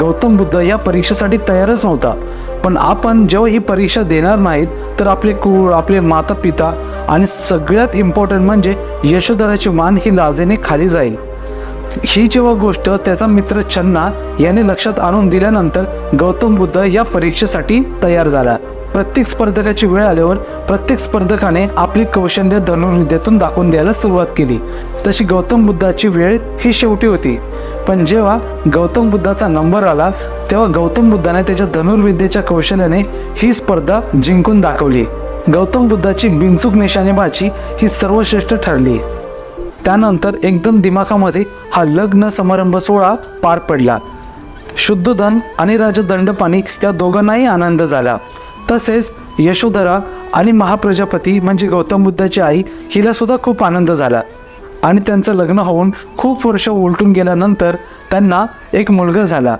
गौतम बुद्ध या परीक्षेसाठी तयारच नव्हता. पण आपण जेव्हा ही परीक्षा देणार नाहीत तर आपले कुळ आपले माता पिता आणि सगळ्यात इम्पॉर्टंट म्हणजे यशोधराची मान ही लाजेने खाली जाईल. ही जेव्हा गोष्ट त्याचा मित्र छन्ना याने लक्षात आणून दिल्यानंतर गौतम बुद्ध या परीक्षेसाठी तयार झाला. प्रत्येक स्पर्धकाची वेळ आल्यावर प्रत्येक स्पर्धकाने आपली कौशल्य धनुर्विद्यातून दाखवून द्यायला सुरुवात केली. तशी गौतम बुद्धाची वेळ ही शेवटी होती. पण जेव्हा गौतम बुद्धाचा नंबर आला तेव्हा गौतम बुद्धाने त्याच्या धनुर्विद्येच्या कौशल्याने ही स्पर्धा जिंकून दाखवली. गौतम बुद्धाची बिनचूक निशाणेबाजी ही सर्वश्रेष्ठ ठरली. त्यानंतर एकदम दिमाखामध्ये हा लग्न समारंभ सोहळा पार पडला. शुद्धधन आणि राजा दंडपाणी या दोघांनाही आनंद झाला. तसेच यशोधरा आणि महाप्रजापती म्हणजे गौतम बुद्धाची आई हिला सुद्धा खूप आनंद झाला. आणि त्यांचं लग्न होऊन खूप वर्ष उलटून गेल्यानंतर त्यांना एक मुलगा झाला.